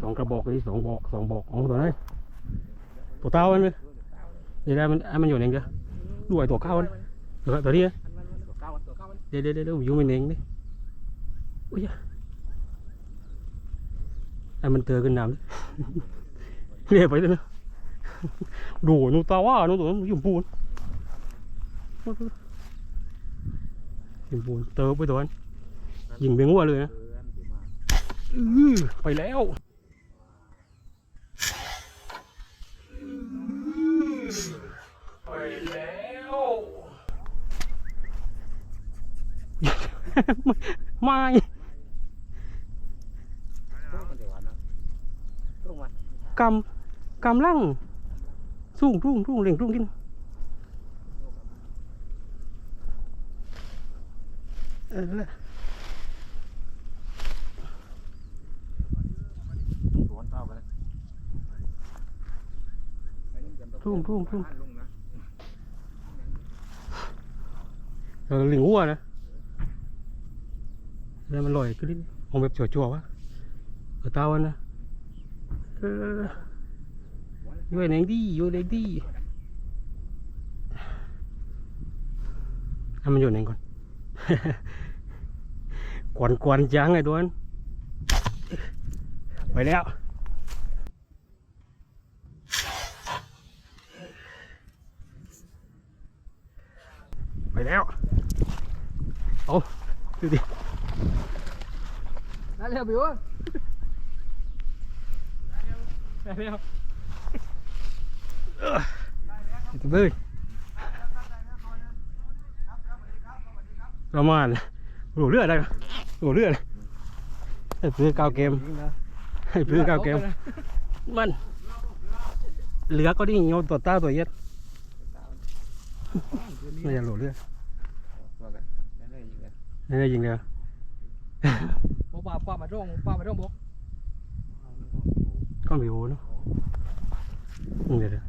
สองกระบอกเลยสองบอกสองบอกขอตัวนั้นตัวเต้ามันเลยเดี๋ยวได้มันให้มันอยู่เองเดียวดูไอ้ตัวเก้ามันตัวตัวนี้นะเก้าตัวเก้าเดี๋ยวเดี๋ยวเดี๋ยวอยู่มันเองดิอุ้ยไอ้มันเตือขึ้นน้ำเรียกไปเลยนะดูนูตาว่านูตัวนั้นยู่ปูนยู่ปูนเติมไปตัวนั้นยิงไปงัวเลยนะ อื้อไปแล้วไปแล้วไม่ตรงมากำกำลังสุ่งรุ่งรุ่งเร่งรุ่งกินเออนั่นแหละ สวนเก้ากัน รุ่งรุ่งรุ่งเออหลิงหัวนะแล้วมันลอยขึ้นนิดมองแบบจั่วๆวะเออเตาอันนะเอออยู่ไหนดีอยู่ไหนดีให้มันอยู่ไหนก่อนกวนกวนๆจังไอ้ตัวนั้นไปแล้ว ไปแล้วเอาดูดินั่นเร็วบิวไปแล้วตัวเบ้ยประมาณหลูเลือดได้หลูเลือดให้เพื่อเก้าเกมให้เพื่อเก้าเกมมันเหลือก็ดิ้งโยนตัวตาตัวเย็ด ไม่จะหลูเลือดตัวกันนั่นเลยยิงกันไม่ได้ยิงเลยบอกป่าป่ามาตรงป่ามาตรงบอกก็มีโอเนาะอืมเดี๋ยวเดี๋ยว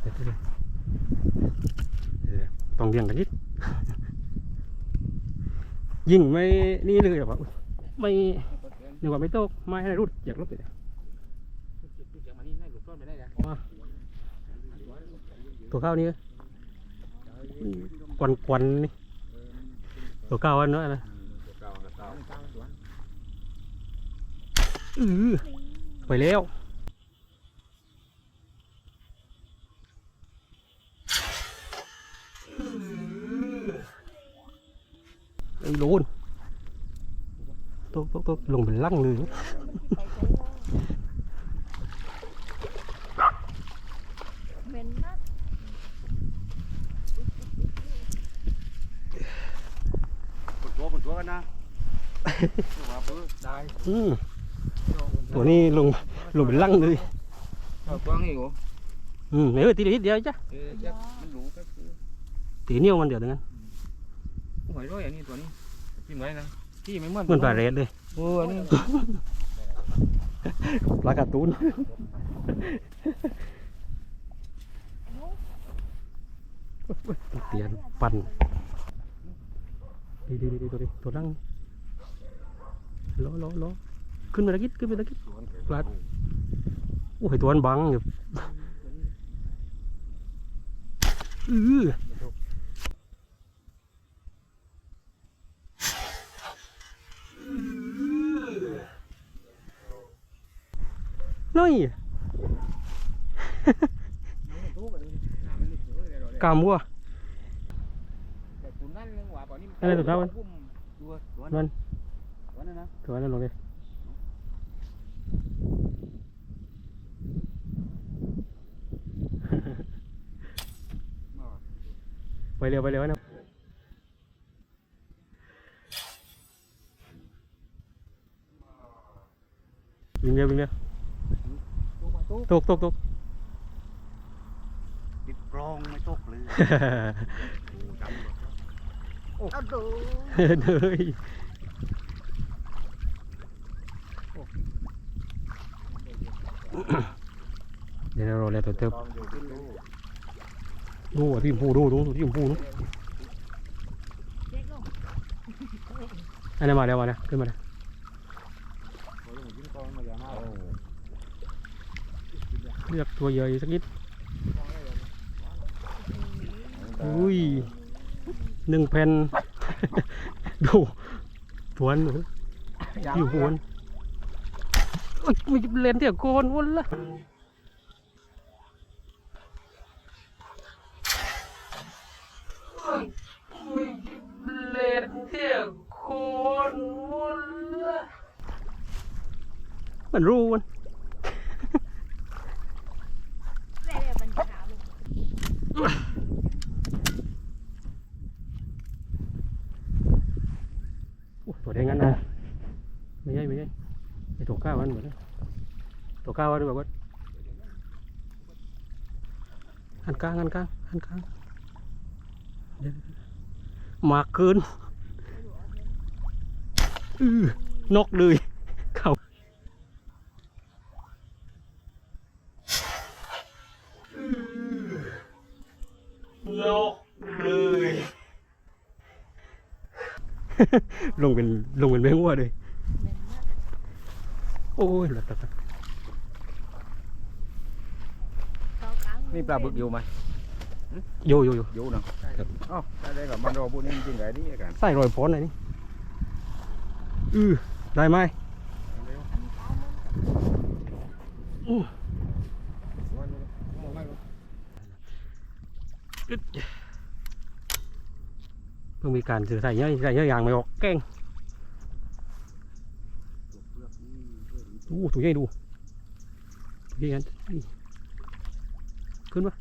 เดี๋ยวเดี๋ยวเดี๋ยวเดี๋ยวต้องเลี้ยงกันนิดยิงไม่นี่เลยแบบว่าอุ๊ยไม่นึกว่าไม่โตกไม่ให้รุดอยากรุดไปเลยเสียงมานี่ให้หลุดต้นไปได้เลยตัวข้าวนี่ กวนกวนนี่ตัวข้าอันนาะนะตัวเก้าตัวเก้าตัวสวนอือไปแล้วไอ้โลนตกตกตกลงเป็นลั่งเลยเหม็นมาก ปว ดตัวปวดตัวกันนะตัวปื้อได้อืมตัวนี้ลงลงเป็นลั่งเลยเอากว้างนี่กูอืมเออตีนิดเดียวจ้ะเออเจ็บมันรู้ก็คือตีนิ้วมันเดียวเท่านั้นหอยร้อยอันนี้ตัวนี้ที่เหมือนนะที่ไม่เหมือนเหมือนปลาเรดเลยโอ้อันนี้ปลาการ์ตูนเตียนปั่น ดีดีดีตัวนี้ตัวนั่งล้อล้อล้อขึ้นไปตะกิดขึ้นไปตะกิดปลาโอ้ยตัวมันบังอยู่อือน้อยกามวัว แต่คุณนั่นเรื่อง ว่าป่านี้อะไรตัวเท่ามันตัวตัวมันตัวนั้นนะตัวนั้นลงเลยไปเร็วไปเร็วนะวิ่งเร็ววิ่งเร็วตัวมาตัวตกตกตกติดกรองไม่ตกเลยโอ้จำเลย เอาดูเด้ยเดี๋ยวเราเรยแล้วตัวเติบดูอะพี่ผมพูดูดูที่ผมพูดูอันนี้นมาแล้วมาเนี่ยขึ้นมาเลยเลือกตัวใหญ่สักนิดอุ้ย หนึ่งแผ่น ดูทวนหนูอยู่หวนโอ๊ยมีเลนเที่ยวโกนวนละเลนเที่ยวโคนวนละมันรู้มัน แม่เนี่ยมันขาวเลย โอ้ตัวแดงงั้นนะไม่ใช่ไม่ใช่ไอตัวก้าวมันเหมือนตัวก้าวมันแบบว่าหันก ลางหันกลางหันกลางเดี๋ยวมากเกินอือนกเลยเข้านกเลยลงเป็นลงเป็นแมงวัวเลย โอ้ยหลับตาเขากลางนี่ปลาบึกอยู่ไหมโยโยโยอยู่เนาะอ๋อได้ได้กับมันรอพวกนี้จริงๆไงนี่กัน ใส่รอยป้อนหน่อยนี่อือได้ไหมอู้อึ๊ดเพิ่งมีการสื่อใส่เยอะใส่เยอะอย่างไม่ออกแกล้ง ดูตัวใหญ่ดูตัวใหญ่นี่ขึ้นมา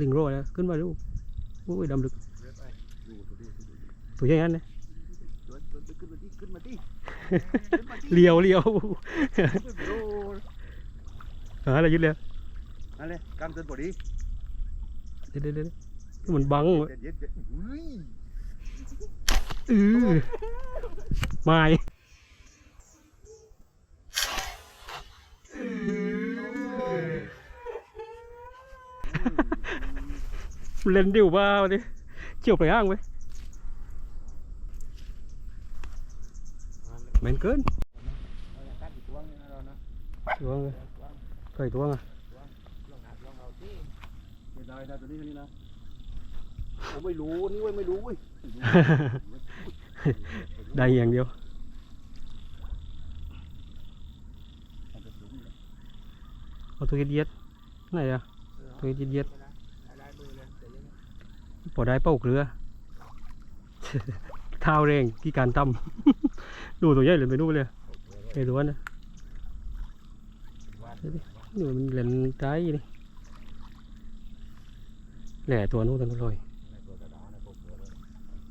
ลิงโรยแล้วขึ้นมาดูโอ้ยดำลึกตัวใหญ่งั้นเลยขึ้นมาที่ขึ้นมาที่เลียวเลียวหาอะไรยึดเลยนั่นเลยกำเตือนพอดีเดี๋ยวเดี๋ยวเดี๋ยวนี่มันบังเด็ดเด็ดเด็ดอุ้ยอือไม่เล่นดิวบ้าดิเจียวไปห้างไว้เหม็นเกินกัดอีกตัวนึงเรานะตัวงเคยตัวงอะล องหัดลองเอาที่ไม่ได้ได้ตัวนี้นี่นะผมไม่รู้นี่เว้ยไม่รู้เว้ยได้อย่างเดียวเอาตัวเย็ดๆไหนอะตัวเย็ดๆ พอได้เป้าเกลือเท้าแรงที่การทำดูตัวใหญ่เลยไปดูเลยไอ้ตัวนั้นน่ะเดี๋ยวดินี่มันเล่นใจนี่แหล่ตัวนู้นตัวนู้นลอย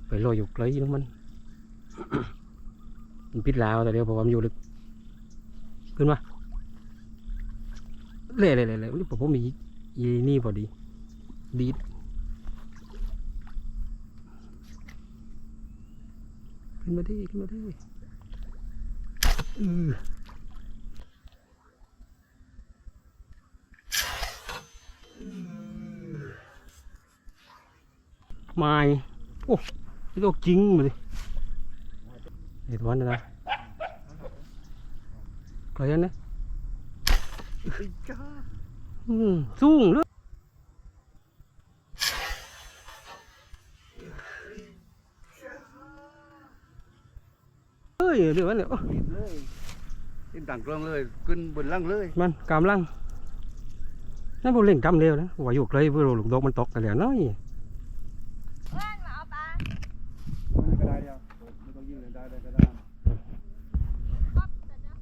ไปลอยอยู่ไกลนู้นมันมันปิดลาวแต่เดียวพราะว่ามันอยู่ลึกขึ้นมาเล่เล่เล่เล่ผมมีอีนี่พอดี ดีด ขึ้นมาดิขึ้นมาดิอือไม่โอ้นี่ตัวจริงมาดิเห็ดวันนะนะไกลอันนะไอ้จ้าอืมสูงเลย ยเดี๋ยวมันเนี่ยโอ้ติดเลยติดต่างกลางเลยขึ้นบนล่างเลยมันกำลังนั่นพวกเล่นกำเร็วนะว่าอยู่ไกลเพื่อลูกดอกมันตกกันแล้วน้อยว่านมาเอาปลาก็ได้เดียวไม่ต้องยิงเลยได้ได้ก็ได้ป๊อบเสร็จแล้ว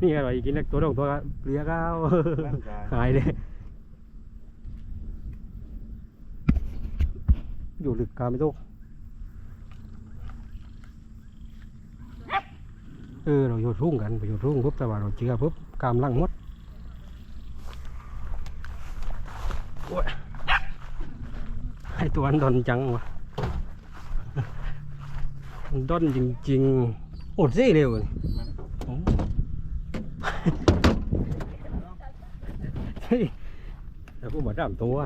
นี่อร่อยกินเล็กตัวดองตัวเปลียก้าวร่างกายหายเลย อยู่ลึกกาไม่ตกเออเราโยนรุ่งกันไปโยนรุ่งปุ๊บแต่ว่าเราเจือปุ๊บกามลังมดโอ้ยให้ตัวอันดอนจังวะมันดอนจริงๆอดซี่เร็วเลยโอ้เฮ้ยแล้วกูมาดามตัว